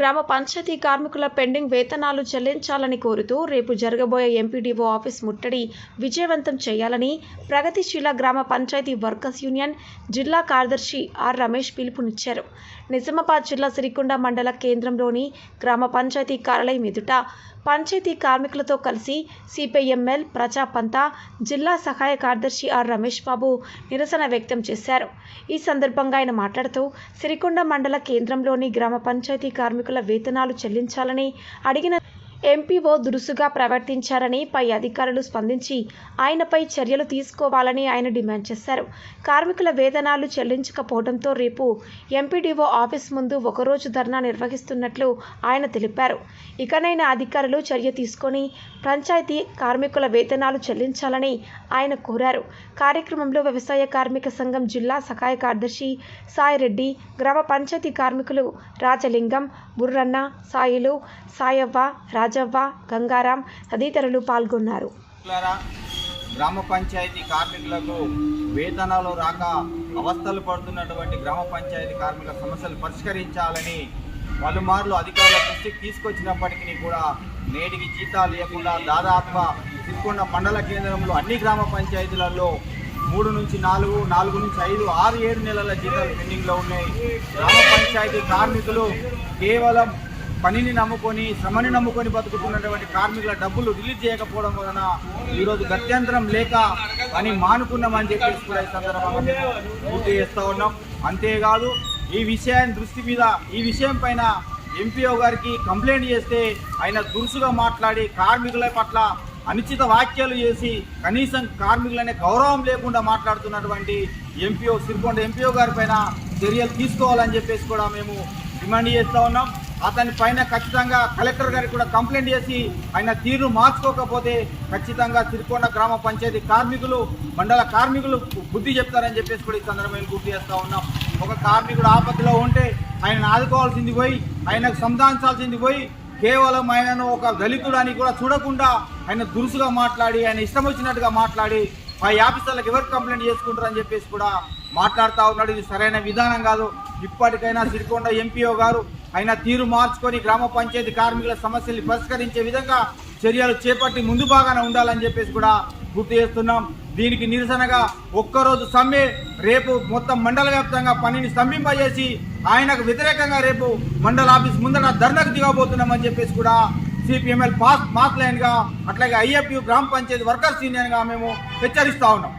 గ్రామ పంచాయతీ కార్మికుల పెండింగ్ వేతనాలు చెల్లించాలని కోరుతూ రేపు జరగబోయే ఎంపీడీఓ ఆఫీస్ ముట్టడి విజయవంతం చేయాలని ప్రగతిశీల గ్రామ పంచాయతీ వర్కర్స్ యూనియన్ జిల్లా కార్యదర్శి ఆర్ రమేష్ పిలుపునిచ్చారు. నిజామాబాద్ జిల్లా సిరికొండ మండల కేంద్రంలోని గ్రామ పంచాయతీ కార్యాలయం ఎదుట పంచాయతీ కార్మికులతో కలిసి సిపిఐఎంఎల్ ప్రజాపంత జిల్లా సహాయ కార్యదర్శి ఆర్ రమేష్ బాబు నిరసన వ్యక్తం చేశారు. ఈ సందర్భంగా ఆయన మాట్లాడుతూ సిరికొండ మండల కేంద్రంలోని గ్రామ పంచాయతీ కార్మికుల వేతనాలు చెల్లించాలని అడిగిన ఎంపీఓ దురుసుగా ప్రవర్తించారని పై అధికారులు స్పందించి ఆయనపై చర్యలు తీసుకోవాలని ఆయన డిమాండ్ చేశారు. కార్మికుల వేతనాలు చెల్లించకపోవడంతో రేపు ఎంపీడీఓ ఆఫీస్ ముందు ఒకరోజు ధర్నా నిర్వహిస్తున్నట్లు ఆయన తెలిపారు. ఇకనైనా అధికారులు చర్య తీసుకొని పంచాయతీ కార్మికుల వేతనాలు చెల్లించాలని ఆయన కోరారు. కార్యక్రమంలో వ్యవసాయ కార్మిక సంఘం జిల్లా సహాయ కార్యదర్శి సాయిరెడ్డి గ్రామ పంచాయతీ కార్మికులు రాజలింగం బుర్రన్న సాయిలు సాయవ్వ రాజవ్వ గంగారాం తదితరులు పాల్గొన్నారు. గ్రామ పంచాయతీ కార్మికులకు వేతనాలు రాక అవస్థలు పడుతున్నటువంటి గ్రామ పంచాయతీ కార్మికుల సమస్యలు పరిష్కరించాలని పలుమార్లు అధికారుల దృష్టికి తీసుకొచ్చినప్పటికీ కూడా నేటికి జీతాలు లేకుండా దాదాపు సిరికొండ మండల కేంద్రంలో అన్ని గ్రామ పంచాయతీలలో మూడు నుంచి నాలుగు నాలుగు నుంచి ఐదు ఆరు ఏడు నెలల జీతాలు పెండింగ్లో ఉన్నాయి. గ్రామ పంచాయతీ కార్మికులు కేవలం పనిని నమ్ముకొని శ్రమని నమ్ముకొని బతుకుతున్నటువంటి కార్మికుల డబ్బులు రిలీజ్ చేయకపోవడం వలన ఈరోజు గత్యంతరం లేక పని మానుకున్నామని చెప్పేసి కూడా ఈ సందర్భంగా పూర్తి చేస్తూ ఉన్నాం. అంతేకాదు ఈ విషయాన్ని దృష్టి మీద ఈ విషయం పైన ఎంపీఓ గారికి కంప్లైంట్ చేస్తే ఆయన దురుసుగా మాట్లాడి కార్మికుల పట్ల అనుచిత వ్యాఖ్యలు చేసి కనీసం కార్మికులనే గౌరవం లేకుండా మాట్లాడుతున్నటువంటి ఎంపీఓ సిరికొండ ఎంపీఓ గారి పైన చర్యలు తీసుకోవాలని చెప్పేసి కూడా మేము డిమాండ్ చేస్తూ ఉన్నాం. అతని పైన ఖచ్చితంగా కలెక్టర్ గారికి కూడా కంప్లైంట్ చేసి ఆయన తీరు మార్చుకోకపోతే ఖచ్చితంగా సిరికొండ గ్రామ పంచాయతీ కార్మికులు మండల కార్మికులు బుద్ధి చెప్తారని చెప్పేసి కూడా ఈ సందర్భంగా గుర్తు చేస్తూ ఉన్నాం. ఒక కార్మికుడు ఆపత్తిలో ఉంటే ఆయన ఆదుకోవాల్సింది పోయి ఆయనకు సంధానించాల్సింది పోయి కేవలం ఆయనను ఒక దళితుడు అని కూడా చూడకుండా ఆయన దురుసుగా మాట్లాడి ఆయన ఇష్టం వచ్చినట్టుగా మాట్లాడి ఆ ఆఫీసర్లకు ఎవరు కంప్లైంట్ చేసుకుంటారని చెప్పేసి కూడా మాట్లాడుతూ ఉన్నాడు. ఇది సరైన విధానం కాదు. ఇప్పటికైనా సిరికొండ ఎంపీఓ గారు ఆయన తీరు మార్చుకొని గ్రామ పంచాయతీ కార్మికుల సమస్యల్ని పరిష్కరించే విధంగా చర్యలు చేపట్టి ముందు బాగానే ఉండాలని చెప్పేసి కూడా గుర్తు చేస్తున్నాం. దీనికి నిరసనగా ఒక్కరోజు సమ్మె రేపు మొత్తం మండల వ్యాప్తంగా పనిని స్తంభింపజేసి ఆయనకు వ్యతిరేకంగా రేపు మండల ఆఫీస్ ముందర ధర్నకు దిగబోతున్నామని చెప్పేసి కూడా సిపిఎంఎల్ పాస్ మాస్ లైన్గా అట్లాగే ఐఎఫ్యు గ్రామ పంచాయతీ వర్కర్స్ యూనియన్గా మేము హెచ్చరిస్తా ఉన్నాం.